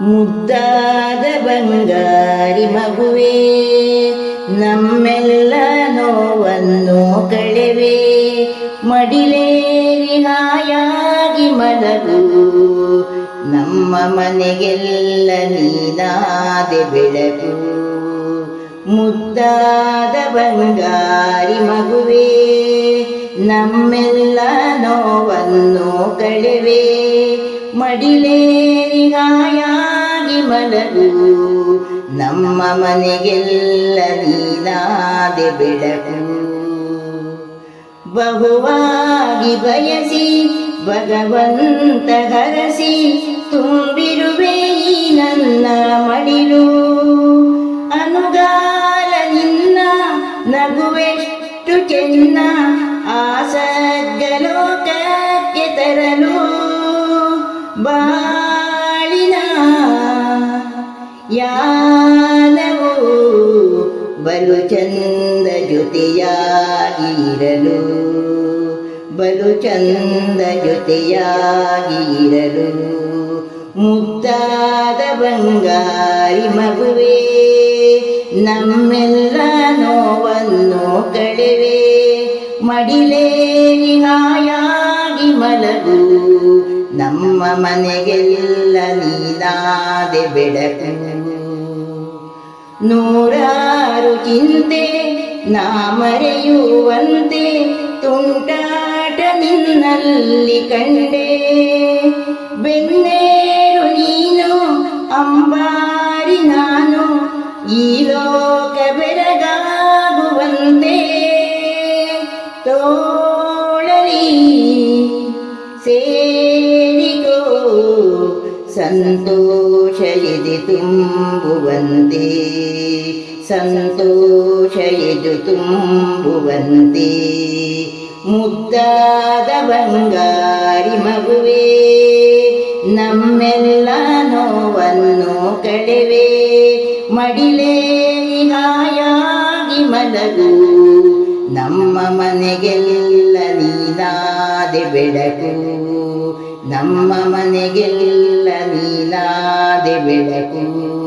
ಮುದ್ದಾದ ಬಂಗಾರಿ ಮಗುವೇ, ನಮ್ಮೆಲ್ಲ ನೋವನ್ನು ಕಳೆವೆ. ಮಡಿಲೇರಿ ಹಾಯಾಗಿ ಮಲಗು, ನಮ್ಮ ಮನೆಗೆಲ್ಲ ನೀನಾದೆ ಬೆಳಗು. ಮುದ್ದಾದ ಬಂಗಾರಿ ಮಗುವೇ, ನಮ್ಮೆಲ್ಲ ನೋವನ್ನು ಕಳೆವೆ. ಮಡಿಲೇರಿ ಹಾಯಾಗಿ ಮಲಗು. ನಮ್ಮ ಮನೆಗೆಲ್ಲ ನೀನಾದೆ ಬೆಳಕು. ಬಹುವಾಗಿ ಬಯಸಿ, ಭಗವಂತ ಹರಸಿ, ತುಂಬಿರುವೆ ಈ ನನ್ನ ಮಡಿಲು. ಅನುಗಾಲ ನಿನ್ನ ನಗುವೆಷ್ಟು ಚೆನ್ನ ಆಸಗ್ಗಲೋಕಕ್ಕೆ ಬಾಳಿನ ಯಾನವು ಬಲು ಚಂದ ಜೊತೆಯಾಗಿರಲು ಬಲು ಚಂದ ಜೊತೆಯಾಗಿರಲು ಮುಕ್ತಾದ ಬಂಗಾರಿ ಮಗುವೇ, ನಮ್ಮೆಲ್ಲ ನೋವನ್ನು ಕಳೆವೆ ಮಡಿಲೇರಿ ಹಾಯಾಗಿ ಮಲಗು ನಮ್ಮ ಮನೆಗೆಲ್ಲ ನೀನಾದೆ ಬೆಳಕು. ನೂರಾರು ಚಿಂತೆ ನಾ ಮರೆಯುವಂತೆ, ತುಂಟಾಟ ನಿನ್ನಲ್ಲಿ ಕಂಡೆ. ಬೆನ್ನೇರು ನೀನು, ಅಂಬಾರಿ ನಾನು, ಈ ಸಂತೋಷ ತುಂಬುವಂತೆ ಸಂತೋಷ ತುಂಬುವಂತೆ. ಮುದ್ದಾದ ಬಂಗಾರಿ ಮಗುವೆ, ನಮ್ಮೆಲ್ಲ ನೋವನ್ನು ಕಳೆವೆ. ಮಡಿಲೇ ಹಾಯಾಗಿ ಮಲಗು, ನಮ್ಮ ಮನೆಗೆಲ್ಲ ನೀನಾದೆ ಬೆಳಕು. ನಮ್ಮ ಮನೆಗೆಲ್ಲ ನೀಲಾದೆ ಬೆಳಕು.